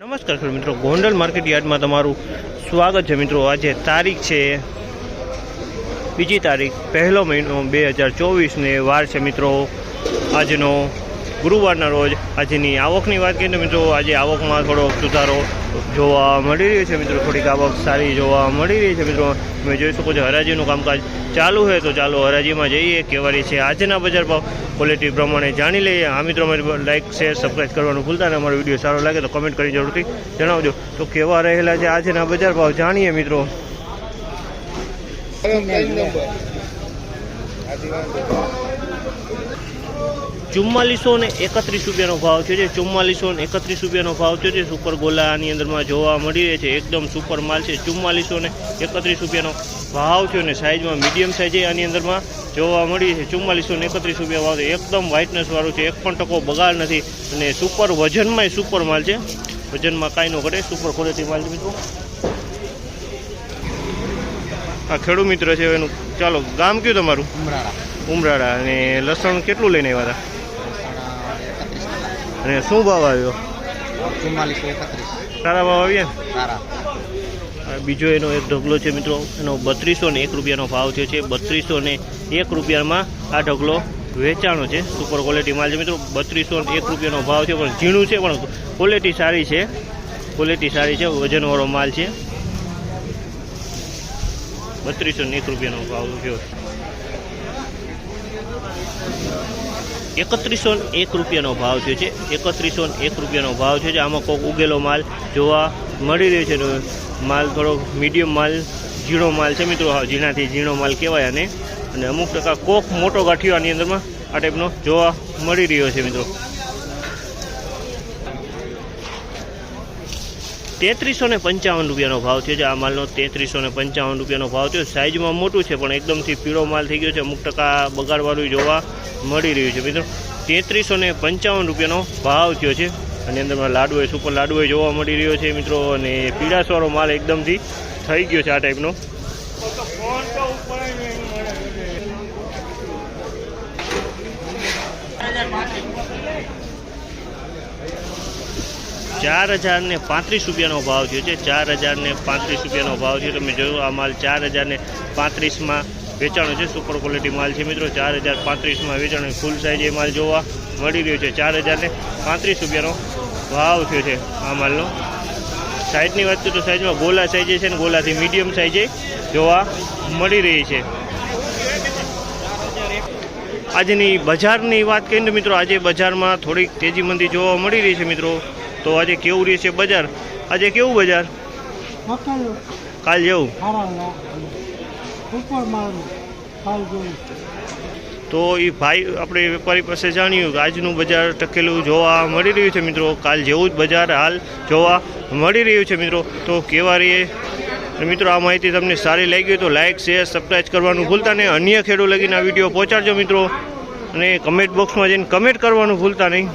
નમસ્કાર સર મિત્રો, ગોંડલ માર્કેટ યાર્ડમાં તમારું સ્વાગત છે મિત્રો. આજે તારીખ છે, બીજી તારીખ, પહેલો મહિનો બે હજાર ચોવીસને વાર છે મિત્રો. આજનો ગુરુવારના રોજ આજની આવકની વાત કરીએ તો મિત્રો આજે આવકમાં થોડો સુધારો જોવા મળી રહ્યો છે મિત્રો. થોડીક આવક સારી જોવા મળી રહી છે મિત્રો. તમે જોઈ શકો છો હરાજીનું કામકાજ ચાલુ છે. તો ચાલો હરાજીમાં જઈએ. કેવારી છે આજના બજાર ભાવ. ક્વોલિટી પ્રમાણે જાણી લઈએ. આ મિત્રો લાઇક શેર સબસ્ક્રાઈબ કરવાનું ભૂલતા ને અમારો વીડિયો સારો લાગે તો કમેન્ટ કરી જરૂરથી જણાવજો. તો કેવા રહેલા છે આજના બજાર ભાવ? જાણીએ મિત્રો. ચુમ્માલીસો ને એકત્રીસ રૂપિયાનો ભાવ છે. જે ચુમ્માલીસો ને એકત્રીસ રૂપિયાનો ભાવ છે. જે સુપર ગોલાની અંદરમાં જોવા મળી રહે છે. એકદમ સુપર માલ છે. ચુમ્માલીસો ને એકત્રીસ રૂપિયાનો ભાવ છે અને સાઇઝમાં મીડિયમ સાઇઝ આની અંદરમાં જોવા મળી છે. ચુમ્માલીસો ને એકત્રીસ રૂપિયા ભાવ છે એકદમ વ્હાઇટનેસ વાળું છે. એક પણ ટકો બગાડ નથી. અને સુપર વજનમાંય સુપર માલ છે. વજનમાં કાંઈ ન ઘટે. સુપર ક્વોલિટી માલ છે મિત્રો. આ ખેડૂત મિત્ર છે. એનું ચાલો ગામ કયું તમારું? ઉમરાળા. ઉમરાળા. અને લસણ કેટલું લઈને આવ્યા હતા? અને શું ભાવ આવ્યો ચુમ્માલીસો એકત્રીસ. સારા ભાવ આવ્યા સારા. બીજો એનો એક ઢગલો છે મિત્રો એનો બત્રીસો ને એક રૂપિયાનો ભાવ થયો છે. બત્રીસો ને એક રૂપિયામાં આ ઢગલો વેચાણો છે. સુપર ક્વોલિટી માલ છે મિત્રો બત્રીસો ને એક રૂપિયાનો ભાવ છે પણ ઝીણું છે પણ ક્વોલિટી સારી છે. ક્વોલિટી સારી છે વજનવાળો માલ છે. બત્રીસો ને એક રૂપિયાનો ભાવ થયો. એકત્રીસો એક રૂપિયાનો ભાવ થયો છે. એકત્રીસો એક રૂપિયાનો ભાવ છે. આમાં કોઈક ઉગેલો માલ જોવા મળી રહ્યો છે. માલ થોડો મીડિયમ માલ, ઝીણો માલ છે મિત્રો. ઝીણાથી ઝીણો માલ કહેવાય અને અમુક ટકા કોક મોટો ગાંઠિયો આની અંદરમાં આ ટાઈપનો જોવા મળી રહ્યો છે મિત્રો. તેત્રીસો ને પંચાવન રૂપિયાનો ભાવ થયો છે. આ માલનો તેત્રીસો ને પંચાવન રૂપિયાનો ભાવ થયો. સાઇઝમાં મોટું છે, પણ એકદમથી પીળો માલ થઈ ગયો છે. અમુક ટકા બગાડવાળું જોવા મળી રહ્યું છે. મિત્રો, તેત્રીસો ને પંચાવન રૂપિયાનો ભાવ થયો છે. અને અંદરમાં લાડુ હોય સુપર લાડુ જોવા મળી રહ્યો છે, મિત્રો. અને પીળાશવાળો માલ એકદમથી થઈ ગયો છે આ ટાઈપનો. ચાર હજાર ને પાંત્રીસ રૂપિયાનો ભાવ થયો છે. ચાર હજાર ને પાંત્રીસ રૂપિયાનો ભાવ છે તમે જોયું આ માલ ચાર હજાર ને પાંત્રીસમાં વેચાણો છે. સુપર ક્વોલિટી માલ છે મિત્રો. ચાર હજાર પાંત્રીસમાં વેચાણો ફૂલ સાઇઝ એ માલ જોવા મળી રહ્યો છે. ચાર હજાર ને પાંત્રીસ રૂપિયાનો ભાવ થયો છે આ માલનો. સાઇઝની વાત કરું તો સાઇઝમાં ગોલા સાઇઝ છે ને ગોલાથી મીડિયમ સાઇઝે જોવા મળી રહી છે. આજની બજારની વાત કરીએ તો મિત્રો, આજે બજારમાં થોડીક તેજી મંદી જોવા મળી રહી છે મિત્રો. તો આજે કેવું રહે છે બજાર? આજે કેવું બજાર? કાલ જેવું? તો એ ભાઈ આપણે વેપારી પાસે જાણ્યું કે આજનું બજાર ટકેલું જોવા મળી રહ્યું છે મિત્રો. કાલ જેવું જ બજાર હાલ જોવા મળી રહ્યું છે મિત્રો. તો કેવા રહીએ? મિત્રો આ માહિતી તમને સારી લાગી તો લાઇક શેર સબસ્ક્રાઈબ કરવાનું ભૂલતા નહીં. અન્ય ખેડૂત લગીને આ વીડિયો પહોંચાડજો મિત્રો. અને કમેન્ટ બોક્સમાં જઈને કમેન્ટ કરવાનું ભૂલતા નહીં.